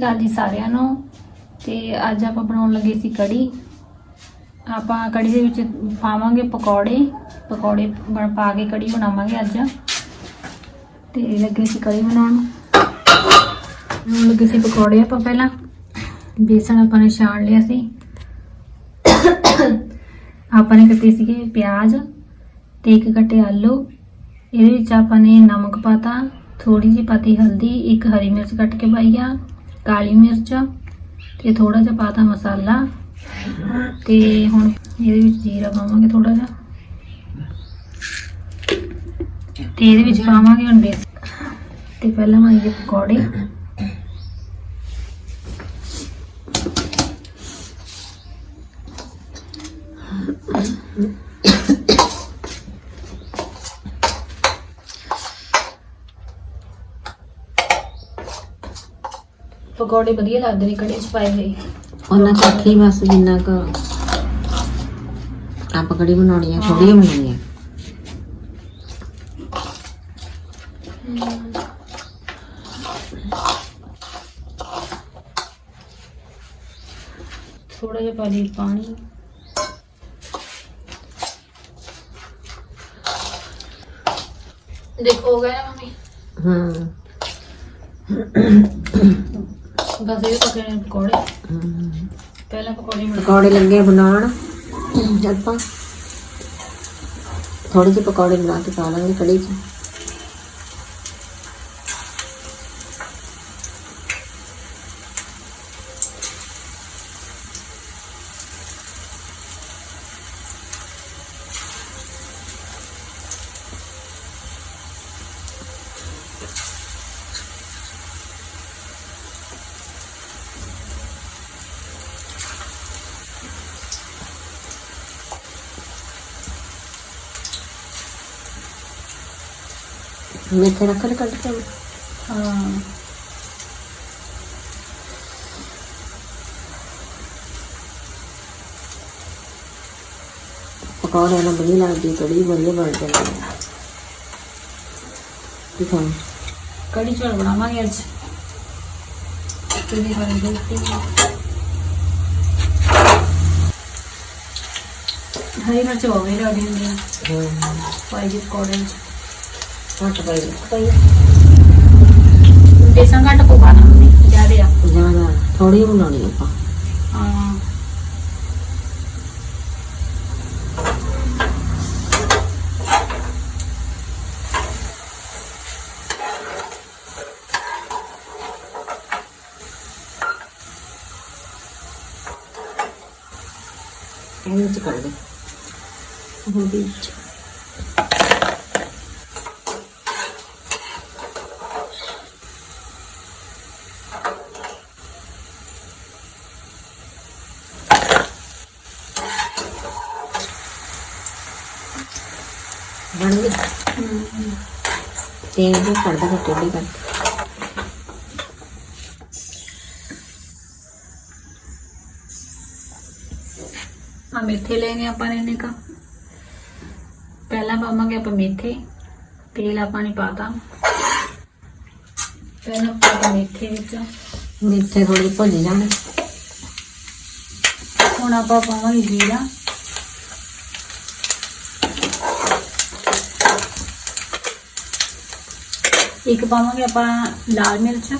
ਗੱਲ ਜੀ ਸਾਰਿਆਂ ਨੂੰ। ਤੇ ਅੱਜ ਆਪਾਂ ਬਣਾਉਣ ਲੱਗੇ ਸੀ ਕੜੀ। ਆਪਾਂ ਕੜੀ ਦੇ ਵਿੱਚ ਪਾਵਾਂਗੇ ਪਕੌੜੇ। ਪਕੌੜੇ ਬਣ ਪਾ ਕੇ ਕੜੀ ਬਣਾਵਾਂਗੇ ਅੱਜ। ਤੇ ਲੱਗੇ ਸੀ ਕੜੀ ਬਣਾਉਣ। ਬਣਾਉਣ ਲੱਗੇ ਸੀ ਪਕੌੜੇ ਆਪਾਂ ਪਹਿਲਾਂ। ਬੇਸਣ ਆਪਾਂ ਨੇ ਛਾਣ ਲਿਆ ਸੀ। ਆਪਾਂ ਨੇ ਕੱਟੇ ਸੀਗੇ ਪਿਆਜ਼ ਤੇ ਇੱਕ ਕੱਟੇ ਆਲੂ। ਇਹਦੇ ਵਿੱਚ ਆਪਾਂ ਨੇ ਨਮਕ ਪਾਤਾ ਥੋੜੀ ਜਿਹੀ ਪਾਤੀ ਹਲਦੀ, ਇੱਕ ਹਰੀ ਮਿਰਚ ਕੱਟ ਕੇ ਪਾਈ ਆ। ਕਾਲੀ ਮਿਰਚ ਤੇ ਥੋੜਾ ਜਿਹਾ ਪਾਤਾ ਮਸਾਲਾ ਤੇ ਹੁਣ ਇਹਦੇ ਵਿੱਚ ਜੀਰਾ ਪਾਵਾਂਗੇ ਥੋੜਾ ਜਿਹਾ। ਤੇ ਇਹਦੇ ਵਿੱਚ ਪਾਵਾਂਗੇ ਹੁਣ ਬੇਸਣ ਤੇ ਪਹਿਲਾਂ ਪਾਈਏ ਪਕੌੜੇ। ਪਕੌੜੇ ਵਧੀਆ ਲੱਗਦੇ ਨੇ ਕੜੀ ਚ ਪਾਏ ਹੋਏ? ਉਹਨਾਂ ਹੀ ਬਸ ਜਿੰਨਾ ਕੁ ਆਪਾਂ ਕੜੀ ਬਣਾਉਣੀ ਆ ਥੋੜੀ ਬਣਾਉਣੀ ਆ। ਥੋੜਾ ਜਿਹਾ ਪਾ ਲਈ ਪਾਣੀ। ਦੇਖੋ ਹੋ ਗਿਆ ਨਾ ਮੰਮੀ? ਹੂੰ। ਬਸ ਇਹ ਪਕੜੇ ਨੇ ਪਕੌੜੇ। ਪਹਿਲਾਂ ਪਕੌੜੇ ਬਣਾ ਪਕੌੜੇ ਲੱਗੇ ਬਣਾਉਣ। ਆਪਾਂ ਥੋੜੇ ਜਿਹੇ ਪਕੌੜੇ ਬਣਾ ਕੇ ਪਾ ਲਾਂਗੇ ਕੜੀ 'ਚ। ਮੇਥੇ ਰੱਖ ਲੈ ਕੱਢ ਕੇ ਹਾਂ। ਪਕੌੜੇ ਨਾਲ ਬਣੀ ਲੱਗਦੀ ਕੜੀ ਵਧੀਆ ਬਣ ਜਾਂਦੀ ਹੈ। ਹੈ। ਕੜੀ ਚੌਲ ਬਣਾਵਾਂਗੇ ਅੱਜ। ਕਿਹਦੀ ਵਾਲੀ ਰੋਟੀ ਹਰੀ ਮਿਰਚ ਹੋਵੇ ਲੱਗਦੀ ਹੁੰਦੀ ਆ ਹੂੰ ਪਾਈ ਜੀ ਪਕੌੜੇ ਚ ਘੱਟ ਪਾਈ ਪਾਈ ਬੇਸਣ ਘੱਟ ਕੋ ਪਾਣਾ ਮੰਮੀ ਜ਼ਿਆਦੇ ਆ ਜ਼ਿਆਦਾ ਥੋੜੀ ਬਣਾਉਣੀ ਆਪਾਂ ਹਾਂ ਇਹਦੇ ਵਿੱਚ ਕਰ ਦੇ ਉਹ ਵਿੱਚ ਬਣ ਗਈ ਤੇਲ ਵੀ ਕੱਢ ਦੇ ਟੇਢੀ ਕਰ ਆ ਮੇਥੇ ਲੈਣੇ ਆਪਾਂ ਨੇ ਇੰਨੇ ਕਾ ਪਹਿਲਾਂ ਆਪਾਂ ਮੇਥੇ ਮੇਥੇ ਵਿੱਚ। ਮਿੱਠੇ ਥੋੜੇ ਭੁੱਜ ਜਾਣ ਹੁਣ ਆਪਾਂ ਪਾਵਾਂਗੇ ਜੀਰਾ। ਇੱਕ ਪਾਵਾਂਗੇ ਆਪਾਂ ਲਾਲ ਮਿਰਚ।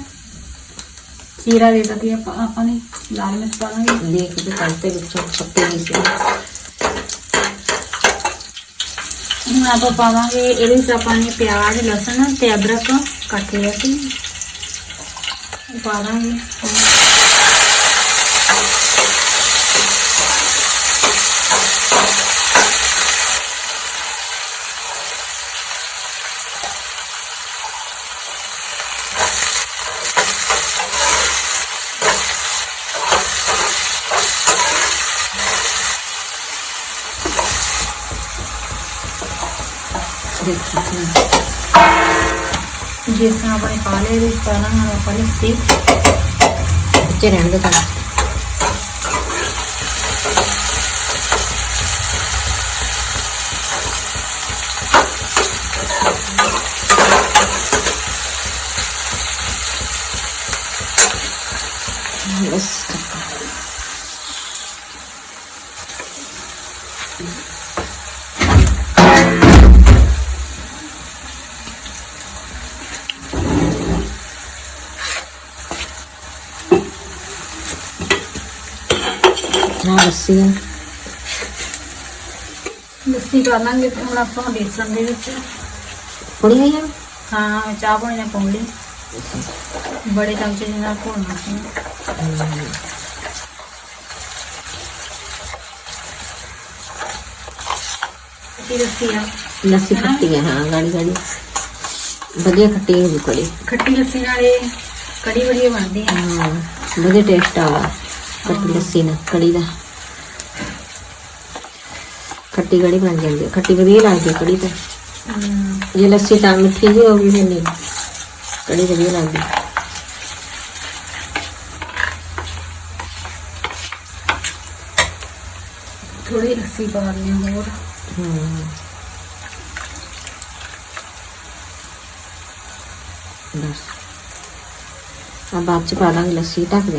ਜੀਰਾ ਦੇ ਦਿੱਤੀ ਆਪਾਂ ਆਪਾਂ ਨੇ। ਲਾਲ ਮਿਰਚ ਪਾਵਾਂਗੇ। ਦੇਖ ਕੇ ਕੰਤੇ ਵਿੱਚੋਂ ਛੱਪੇ ਨਹੀਂ ਸੀ। ਹੁਣ ਆਪਾਂ ਪਾਵਾਂਗੇ ਇਹਦੇ ਵਿੱਚ ਆਪਾਂ ਨੇ ਪਿਆਜ਼ ਲਸਣ ਤੇ ਅਦਰਕ ਕੱਟ ਲਿਆ ਸੀ ਉਹ ਪਾ ਦਾਂਗੇ ਦੇਖੋ ਜਿਸ ਤਰ੍ਹਾਂ ਆਪਾਂ ਨੇ ਪਾ ਲਿਆ ਇਹਦੇ ਲੱਸੀ ਆ। ਲੱਸੀ ਪਾ ਲਾਂਗੇ ਤੇ ਹੁਣ ਆਪਾਂ ਬੇਸਣ ਦੇ ਵਿੱਚ। ਕੁੜੀ ਆਈ ਆ? ਹਾਂ ਚਾਹ ਪਾਣੀ ਨਾਲ ਪਾਉਣ ਬੜੇ ਚਮਚੇ ਦੇ ਨਾਲ ਘੋਲਣਾ ਸੀ। ਖੱਟੀ ਲੱਸੀ ਆ? ਲੱਸੀ ਖੱਟੀ ਆ ਹਾਂ ਗਾੜੀ ਗਾੜੀ। ਵਧੀਆ ਖੱਟੀ ਹੋ ਗਈ ਕੜੀ। ਖੱਟੀ ਲੱਸੀ ਨਾਲ ਕੜੀ ਵਧੀਆ ਬਣਦੀ ਆ। ਹਾਂ ਵਧੀਆ ਟੇਸਟ ਆਵਾ ਖੱਟੀ ਲੱਸੀ ਨਾਲ ਕੜੀ ਦਾ। ਖੱਟੀ ਕੜੀ ਬਣ ਜਾਂਦੀ ਹੈ। ਖੱਟੀ ਵਧੀਆ ਲੱਗਦੀ ਹੈ ਕੜੀ ਤਾਂ। ਜੇ ਲੱਸੀ ਤਾਂ ਮਿੱਠੀ ਜਿਹੀ ਹੋ ਗਈ ਫਿਰ ਨਹੀਂ। ਕੜੀ ਵਧੀਆ ਲੱਗਦੀ ਥੋੜੀ ਲੱਸੀ ਪਾ ਲਈ ਹੋਰ। ਹੂੰ। ਬਸ। ਆ ਬਾਅਦ ਚ ਪਾ ਦਾਂਗੇ ਲੱਸੀ ਢੱਕ ਦੇ।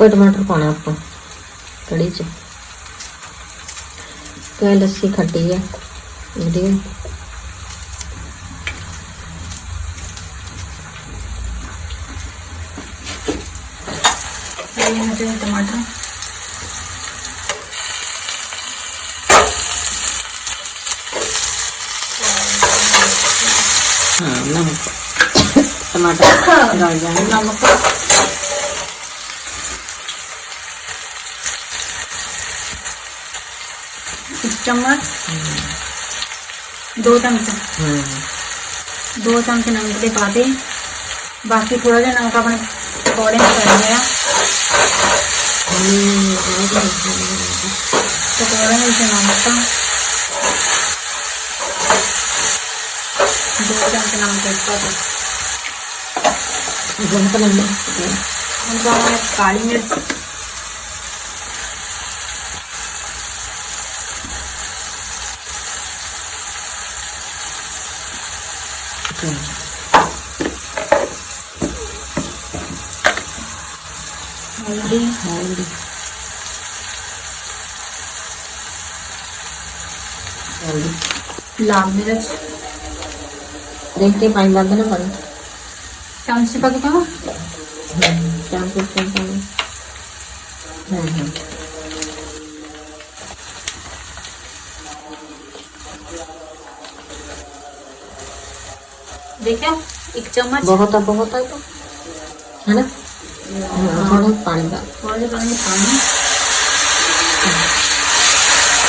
ਹੀ ਟਮਾਟਰ ਪਾਣਾ ਆਪਾਂ ਕੜੀ ਚ। ਤੇ ਲੱਸੀ ਖੱਟੀ ਹੈ ਵਧੀਆ। ਇਹ ਮਤੇ ਟਮਾਟਰ। ਹਾਂ ਨਮਕ। ਟਮਾਟਰ ਡਾਲ ਜਾਣਾ ਨਮਕ ਇੱਕ ਚਮਚ ਦੋ ਚਮਚ ਹਾਂ ਦੋ ਚਮਚ ਨਮਕ ਦੇ ਪਾ ਦੇ ਬਾਕੀ ਥੋੜਾ ਜਿਹਾ ਨਮਕ ਆਪਣੇ ਪਕੌੜੇ में ਪੈ ਗਿਆ ਪਕੌੜੇ ਵਿੱਚ ਨਮਕ ਦੋ ਚਮਚ ਨਮਕ ਦੇ ਪਾ ਦੇ ਬਹੁਤ ਲੰਮਾ ਹੁਣ ਪਾਵਾਂਗੇ ਕਾਲੀ ਮਿਰਚ ਹਲਦੀ ਹਲਦੀ ਹਲਦੀ ਲਾਲ ਮਿਰਚ ਦੇਖ ਕੇ ਪਾਣੀ ਲੱਗ ਨਾ ਪਾਣੀ ਚਮਚ ਪਾ ਕੇ ਪਾਵਾਂ ਚਾਰ ਕੁ ਚਮਚ ਪਾਣੀ ਹਾਂ ਹਾਂ ਦੇਖਿਆ? ਇੱਕ ਚਮਚ। ਬਹੁਤ ਆ ਬਹੁਤ ਆ ਤਾਂ। ਹੈ ਨਾ ਹਾਂ ਥੋੜਾ ਪਾਣੀ ਦਾ। ਥੋੜਾ ਜਿਹਾ ਪਾਣੀ ਪਾਣੀ।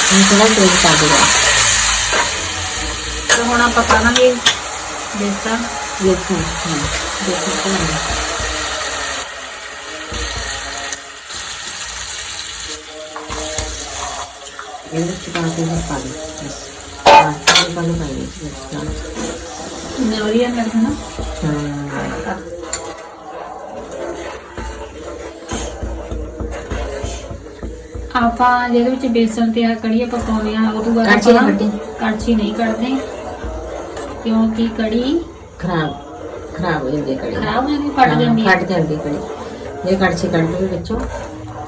ਹੁਣ ਥੋੜਾ ਤੇਜ਼ ਕਰ ਦਿਓ। ਤੇ ਹੁਣ ਆਪਾਂ ਪਾਵਾਂਗੇ ਬੇਸਣ ਦੇਖੋ ਹਾਂ। ਦੇਖੋ ਕਿੰਨਾ ਇਹਦੇ ਵਿੱਚ ਪਾ ਦੇ ਬਸ। ਹਾਂ ਇਹ ਪਾਣੀ ਪਾ ਦੇ ਬਸ ਹਾਂ। ਕਿੰਨੇ ਵਧੀਆ ਲੱਗਦਾ ਨਾ ਹਾਂ ਆਪਾਂ ਜਿਹਦੇ ਵਿੱਚ ਬੇਸਣ ਤੇ ਆ ਕੜੀ ਆਪਾਂ ਪਾਉਂਦੇ ਆ ਉਹ ਤੋਂ ਬਾਅਦ ਕੜਛੀ ਆਪਾਂ ਨਹੀਂ ਕੱਢੀ? ਕੜਛੀ ਨਹੀਂ ਕੱਢਦੇ। ਕਿਉਂਕਿ ਕੜੀ ਖਰਾਬ ਖਰਾਬ ਹੋ ਜਾਂਦੀ ਹੈ ਕੜੀ। ਖਰਾਬ ਹੋ ਜਾਂਦੀ ਫਟ ਹਾਂ, ਜਾਂਦੀ ਹੈ। ਫਟ ਜਾਂਦੀ ਕੜੀ। ਜੇ ਕੜਛੀ ਕੱਢ ਲਈ ਵਿੱਚੋਂ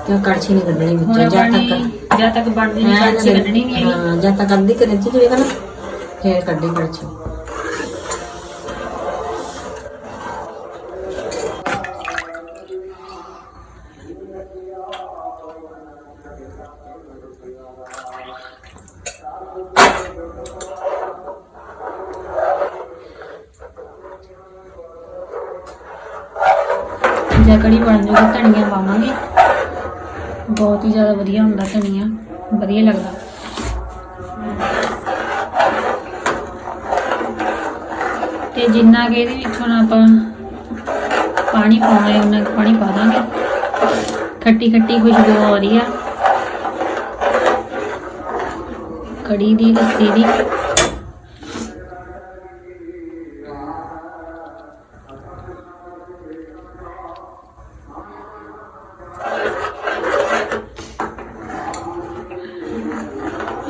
ਤੇ ਉਹ ਕੜਛੀ ਨਹੀਂ ਕੱਢਣੀ ਹੁਣ ਵਿੱਚੋਂ ਆਪਾਂ ਜਦ ਨੇ ਤੱਕ ਜਦ ਤੱਕ ਬਣਦੀ ਨਹੀਂ ਐਨ ਕੜਛੀ ਕੱਢਣੀ ਨਹੀਂ ਹੈਗੀ। ਹਾਂ ਜਦ ਤੱਕ ਅੱਧੀ ਕਰੇ ਚ ਜਵੇਗਾ ਨਾ ਫੇਰ ਕੱਢੀ ਕੜਛੀ। ਜਾਂ ਕੜੀ ਬਣ ਜਾਊਗੀ ਧਨੀਆ ਪਾਵਾਂਗੇ। ਬਹੁਤ ਹੀ ਜ਼ਿਆਦਾ ਵਧੀਆ ਹੁੰਦਾ ਧਨੀਆ, ਵਧੀਆ ਲੱਗਦਾ। ਤੇ ਜਿੰਨਾ ਕਿ ਇਹਦੇ ਵਿੱਚ ਹੁਣ ਆਪਾਂ ਪਾਣੀ ਪਾਉਣਾ ਹੈ ਉਹਨਾਂ ਪਾਣੀ ਪਾ ਦਾਂਗੇ। ਖੱਟੀ ਖੱਟੀ ਖੁਸ਼ਬੂ ਆ ਰਹੀ ਆ। ਕੜੀ ਦੀ ਲੱਸੀ ਦੀ।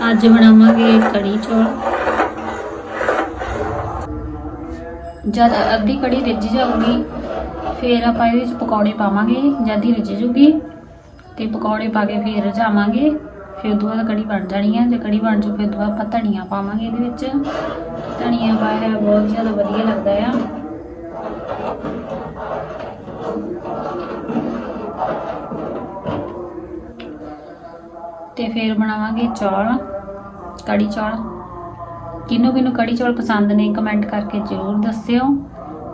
ਅੱਜ ਬਣਾਵਾਂਗੇ ਕੜੀ ਚੌਲ। ਜਦ ਅੱਧੀ ਕੜੀ ਰਿੱਝ ਜਾਊਗੀ, ਫਿਰ ਆਪਾਂ ਇਹਦੇ ਵਿੱਚ ਪਕੌੜੇ ਪਾਵਾਂਗੇ, ਜਦ ਹੀ ਰਿੱਝ ਜੂਗੀ, ਤੇ ਪਕੌੜੇ ਪਾ ਕੇ ਫਿਰ ਰਝਾਵਾਂਗੇ ਫਿਰ ਉਦੋਂ ਬਾਅਦ ਕੜੀ ਬਣ ਜਾਣੀ ਹੈ ਜੇ ਕੜੀ ਬਣ ਜੂ, ਫਿਰ ਉਦੋਂ ਬਾਅਦ ਆਪਾਂ ਧਨੀਆ ਪਾਵਾਂਗੇ ਇਹਦੇ ਵਿੱਚ। ਧਨੀਆ ਪਾਇਆ ਹੋਇਆ ਬਹੁਤ ਜ਼ਿਆਦਾ ਵਧੀਆ ਲੱਗਦਾ ਆ। ਤੇ ਫਿਰ ਬਣਾਵਾਂਗੇ ਚੌਲ। ਕੜੀ ਚੌਲ। ਕਿਹਨੂੰ ਕਿਹਨੂੰ ਕੜੀ ਚੌਲ ਪਸੰਦ ਨੇ ਕਮੈਂਟ ਕਰਕੇ ਜ਼ਰੂਰ ਦੱਸਿਓ।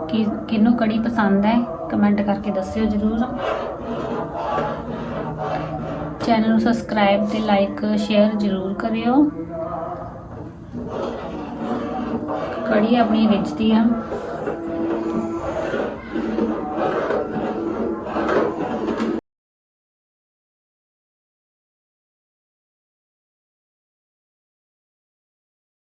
ਕਿ ਕਿਹਨੂੰ ਕੜੀ ਪਸੰਦ ਹੈ ਕਮੈਂਟ ਕਰਕੇ ਦੱਸਿਓ ਜ਼ਰੂਰ। ਚੈਨਲ ਨੂੰ ਸਬਸਕ੍ਰਾਈਬ ਤੇ ਲਾਈਕ ਸ਼ੇਅਰ ਜ਼ਰੂਰ ਕਰਿਓ। ਕੜੀ ਆਪਣੀ ਰਿੱਝਦੀ ਆ